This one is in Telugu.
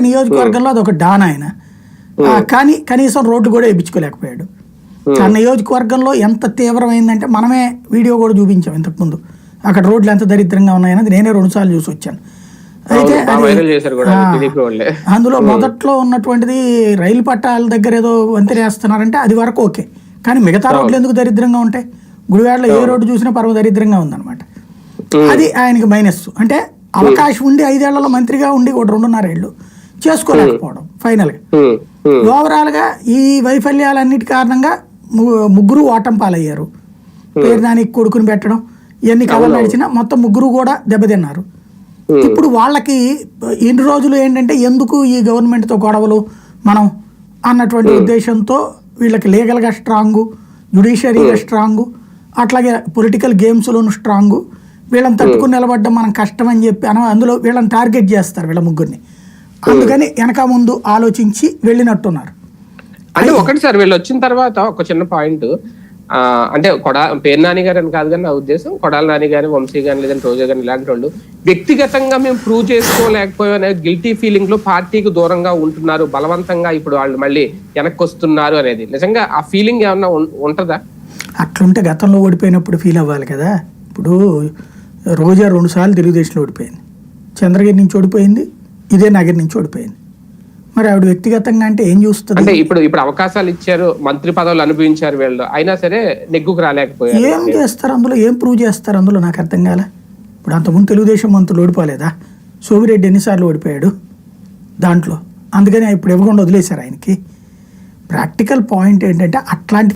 నియోజకవర్గంలో అదొక డాన్ ఆయన. కానీ కనీసం రోడ్డు కూడా వేయించుకోలేకపోయాడు ఆ నియోజకవర్గంలో ఎంత తీవ్రమైందంటే మనమే వీడియో కూడా చూపించాం ఇంతకుముందు. అక్కడ రోడ్లు ఎంత దరిద్రంగా ఉన్నాయన్నది నేనే రెండు సార్లు చూసి వచ్చాను. అయితే అది- అందులో మొదట్లో ఉన్నటువంటిది రైలు పట్టాల దగ్గర ఏదో వేస్తున్నారంటే అది వరకు ఓకే. కానీ మిగతా రోడ్లు ఎందుకు దరిద్రంగా ఉంటాయి? గుడివాడలో ఏ రోడ్డు చూసినా పర్వ దరిద్రంగా ఉందన్నమాట. అది ఆయనకి మైనస్ అంటే అవకాశం ఉండి ఐదేళ్ళలో మంత్రిగా ఉండి ఒక రెండున్నర ఏళ్ళు చేసుకోలేకపోవడం ఫైనల్గా ఉమ్, ఉమ్, ఓవరాల్గా ఈ వైఫల్యాలన్నిటి కారణంగా ముగ్గురు ఓటం పాలయ్యారు. పేరు కొడుకుని పెట్టడం ఇవన్నీ కథలు నడిచినా మొత్తం ముగ్గురు కూడా దెబ్బతిన్నారు. ఇప్పుడు వాళ్ళకి ఇన్ని రోజులు ఏంటంటే ఎందుకు ఈ గవర్నమెంట్తో గొడవలు మనం అన్నటువంటి ఉద్దేశంతో వీళ్ళకి లీగల్గా స్ట్రాంగు జుడిషియరీగా స్ట్రాంగు అట్లాగే పొలిటికల్ గేమ్స్లోను స్ట్రాంగు వీళ్ళని తట్టుకుని నిలబడ్డం మనం కష్టం అని చెప్పి అందులో వీళ్ళని టార్గెట్ చేస్తారు వీళ్ళ ముగ్గురిని. అందుకని వెనక ముందు ఆలోచించి వెళ్ళినట్టున్నారు. అంటే ఒకటి సార్ వీళ్ళు వచ్చిన తర్వాత ఒక చిన్న పాయింట్ అంటే కొడా పేరు నాని గారు అని కాదు కానీ నా ఉద్దేశం కొడాల నాని గాని వంశీ గాని లేదంటే రోజా గాని ఇలాంటి వాళ్ళు వ్యక్తిగతంగా మేము ప్రూవ్ చేసుకోలేకపోయాం గిల్టీ ఫీలింగ్లో పార్టీకి దూరంగా ఉంటున్నారు బలవంతంగా ఇప్పుడు వాళ్ళు మళ్ళీ వెనక్కి వస్తున్నారు అనేది. నిజంగా ఆ ఫీలింగ్ ఏమన్నా ఉంటదా? అట్లుంటే గతంలో ఓడిపోయినప్పుడు ఫీల్ అవ్వాలి కదా. ఇప్పుడు రోజా రెండుసార్లు తెలుగుదేశంలో ఓడిపోయింది. చంద్రగిరి నుంచి ఓడిపోయింది. ఇదే నగర్ నుంచి ఓడిపోయింది. మరి ఆవిడ వ్యక్తిగతంగా అంటే ఏం చూస్తుంది? అంటే ఇప్పుడు ఇప్పుడు అవకాశాలు ఇచ్చారు మంత్రి పదవులు అనుభవించారు వీళ్ళు. అయినా సరే నెగ్గుకు రాలేకపోయారు. ఏం చేస్తారు అందులో? ఏం ప్రూవ్ చేస్తారు అందులో? నాకు అర్థం కాలే. ఇప్పుడు అంతకుముందు తెలుగుదేశం మంత్రులు ఓడిపోలేదా? సోమిరెడ్డి ఎన్నిసార్లు ఓడిపోయాడు దాంట్లో. అందుకని ఇప్పుడు ఇవ్వకుండా వదిలేశారు ఆయనకి. ప్రాక్టికల్ పాయింట్ ఏంటంటే అట్లాంటి